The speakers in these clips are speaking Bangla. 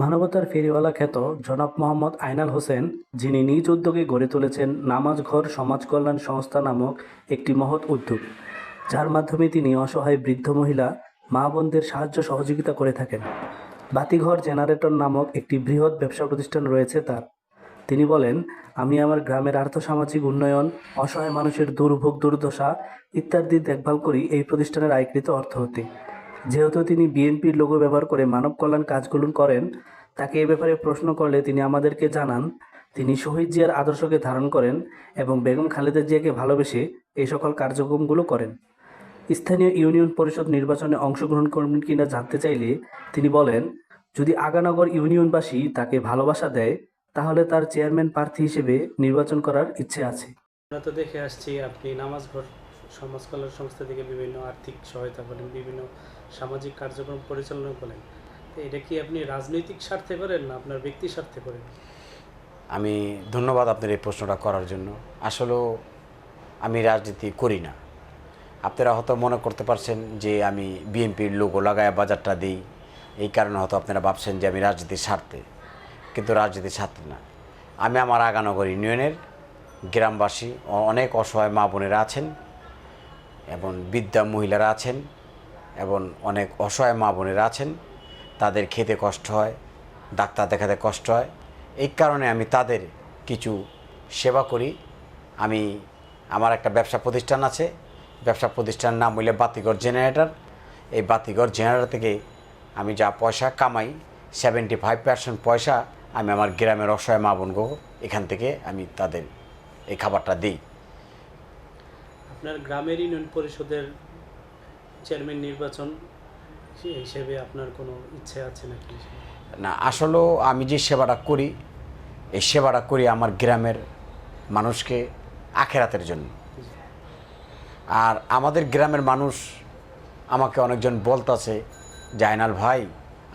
মানবতার ফেরিওয়ালা খ্যাত জনাব মোহাম্মদ আইনাল হোসেন, যিনি নিজ উদ্যোগে গড়ে তুলেছেন নামাজ ঘর সমাজ কল্যাণ সংস্থা নামক একটি মহৎ উদ্যোগ, যার মাধ্যমে তিনি অসহায় বৃদ্ধ মহিলা, মা বোনদের সাহায্য সহযোগিতা করে থাকেন। বাতিঘর জেনারেটর নামক একটি বৃহৎ ব্যবসা প্রতিষ্ঠান রয়েছে তার। তিনি বলেন, আমি আমার গ্রামের আর্থসামাজিক উন্নয়ন, অসহায় মানুষের দুর্ভোগ, দুর্দশা ইত্যাদি দেখভাল করি, এই প্রতিষ্ঠানের আয়কৃত অর্থ হতে। যেহেতু তিনি বিএনপির লোগো ব্যবহার করে মানব কল্যাণ কাজগুলো করেন, তাকে এ ব্যাপারে প্রশ্ন করলে তিনি আমাদেরকে জানান, তিনি শহীদ জিয়ার আদর্শকে ধারণ করেন এবং বেগম খালেদা জিয়াকে ভালোবেসে এই সকল কার্যক্রমগুলো করেন। স্থানীয় ইউনিয়ন পরিষদ নির্বাচনে অংশগ্রহণ করবেন কিনা জানতে চাইলে তিনি বলেন, যদি আগানগর ইউনিয়নবাসী তাকে ভালোবাসা দেয়, তাহলে তার চেয়ারম্যান প্রার্থী হিসেবে নির্বাচন করার ইচ্ছে আছে। আমরা তো দেখে আসছি আপনি নামাজ সমাজ কল্যাণ সংস্থা থেকে বিভিন্ন আর্থিক সহায়তা করেন, বিভিন্ন সামাজিক কার্যক্রম পরিচালনা করেন। তো এটা কি আপনি রাজনৈতিক স্বার্থে করেন না আপনার ব্যক্তি স্বার্থে করেন? আমি ধন্যবাদ আপনার এই প্রশ্নটা করার জন্য। আসলেও আমি রাজনীতি করি না। আপনারা হয়তো মনে করতে পারছেন যে আমি বিএনপির লোগো লাগায় বাজারটা দিই। এই কারণে হয়তো আপনারা ভাবছেন যে আমি রাজনীতির স্বার্থে। কিন্তু রাজনীতির স্বার্থে না। আমি আমার আগানগর ইউনিয়নের গ্রামবাসী অনেক অসহায় মা বোনেরা আছেন। এবং বিদ্যা মহিলারা আছেন এবং অনেক অসহায় মা বোনেরা আছেন। তাদের খেতে কষ্ট হয়, ডাক্তার দেখাতে কষ্ট হয়। এই কারণে আমি তাদের কিছু সেবা করি। আমি, আমার একটা ব্যবসা প্রতিষ্ঠান আছে। ব্যবসা প্রতিষ্ঠানের নাম হইলে বাতিঘর জেনারেটর। এই বাতিঘর জেনারেটর থেকে আমি যা পয়সা কামাই সেভেন্টি ফাইভ পার্সেন্ট পয়সা আমি আমার গ্রামের অসহায় মা বোনগো এখান থেকে আমি তাদের এই খাবারটা দিই। আপনার গ্রামের ইউনিয়ন পরিষদের চেয়ারম্যান নির্বাচন হিসেবে আপনার কোনো ইচ্ছে আছে নাকি? না, আসলেও আমি যে সেবাটা করি, এই সেবাটা করি আমার গ্রামের মানুষকে আখেরাতের জন্য। আর আমাদের গ্রামের মানুষ আমাকে অনেকজন বলতাছে, জায়নাল ভাই,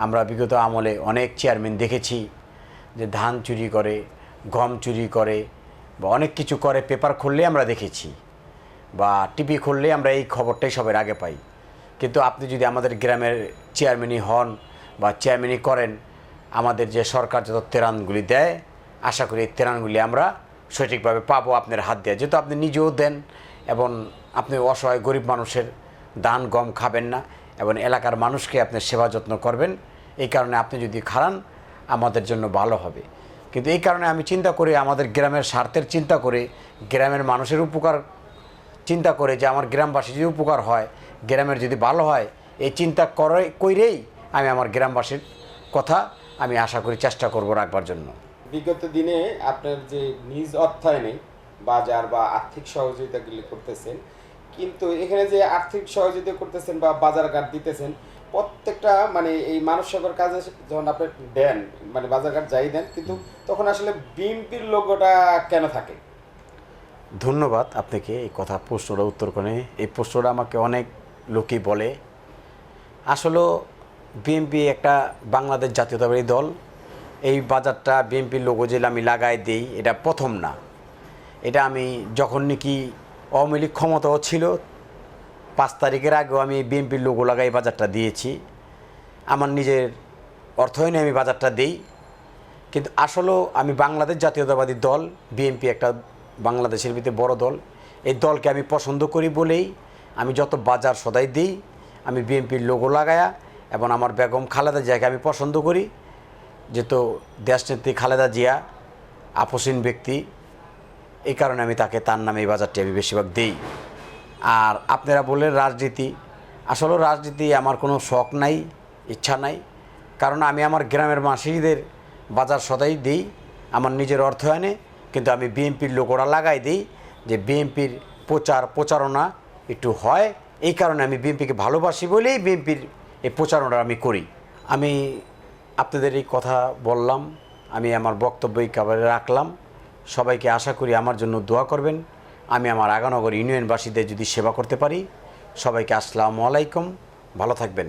আমরা বিগত আমলে অনেক চেয়ারম্যান দেখেছি যে ধান চুরি করে, গম চুরি করে বা অনেক কিছু করে, পেপার খুললে আমরা দেখেছি। বা টিভি খুললে আমরা এই খবরটাই সবার আগে পাই। কিন্তু আপনি যদি আমাদের গ্রামের চেয়ারম্যানই হন বা চেয়ারম্যানই করেন, আমাদের যে সরকার যত তেরানগুলি দেয়, আশা করি এই তেরানগুলি আমরা সঠিকভাবে পাবো আপনার হাত দিয়ে। যেহেতু আপনি নিজেও দেন এবং আপনি অসহায় গরিব মানুষের দান গম খাবেন না এবং এলাকার মানুষকে আপনি সেবা যত্ন করবেন, এই কারণে আপনি যদি খারান, আমাদের জন্য ভালো হবে। কিন্তু এই কারণে আমি চিন্তা করি আমাদের গ্রামের স্বার্থের চিন্তা করে গ্রামের মানুষের উপকার চিন্তা করে যে আমার গ্রামবাসী যদি উপকার হয়, গ্রামের যদি ভালো হয়, এই চিন্তা করে, কইরেই আমি আমার গ্রামবাসীর কথা আমি আশা করি চেষ্টা করব রাখবার জন্য। বিগত দিনে আপনার যে নিজ অর্থায়নে বাজার বা আর্থিক সহযোগিতাগুলি করতেছেন, কিন্তু এখানে যে আর্থিক সহযোগিতা করতেছেন বা বাজার ঘাট দিতেছেন, প্রত্যেকটা মানে এই মানব সেবার কাজে যখন আপনি দেন মানে বাজার ঘাট যাই দেন, কিন্তু তখন আসলে বিএনপির লোগোটা কেন থাকে? ধন্যবাদ আপনাকে এই কথা, প্রশ্নটা উত্তর করে। এই প্রশ্নটা আমাকে অনেক লোকই বলে। আসলে বিএনপি একটা বাংলাদেশ জাতীয়তাবাদী দল। এই বাজারটা বিএনপির লোগো যে আমি লাগাই দিই, এটা প্রথম না। এটা আমি যখন নাকি আওয়ামী লীগ ক্ষমতাও ছিল, পাঁচ তারিখের আগেও আমি বিএনপির লোগো লাগাই বাজারটা দিয়েছি। আমার নিজের অর্থায়নে আমি বাজারটা দিই। কিন্তু আসলেও আমি বাংলাদেশ জাতীয়তাবাদী দল, বিএনপি একটা বাংলাদেশের ভিতরে বড় দল। এই দলকে আমি পছন্দ করি বলেই আমি যত বাজার সদাই দিই, আমি বিএনপির লোগো লাগায়া এবং আমার বেগম খালেদা জিয়াকে আমি পছন্দ করি। যেহেতু দেশনেত্রী খালেদা জিয়া আপসীন ব্যক্তি, এই কারণে আমি তাকে তার নামে এই বাজারটি আমি বেশিরভাগ দিই। আর আপনারা বললেন রাজনীতি। আসলে রাজনীতি আমার কোনো শখ নাই, ইচ্ছা নাই। কারণ আমি আমার গ্রামের মাসিদের বাজার সদাই দিই, আমার নিজের অর্থায়নে। কিন্তু আমি বিএনপির লোকরা লাগাই দিই যে বিএনপির প্রচার, প্রচারণা একটু হয়। এই কারণে আমি বিএনপিকে ভালোবাসি বলেই বিএনপির এই প্রচারণা আমি করি। আমি আপনাদের এই কথা বললাম, আমি আমার বক্তব্য এই কাবারে রাখলাম। সবাইকে আশা করি আমার জন্য দোয়া করবেন। আমি আমার আগানগর ইউনিয়নবাসীদের যদি সেবা করতে পারি, সবাইকে আসসালামু আলাইকুম, ভালো থাকবেন।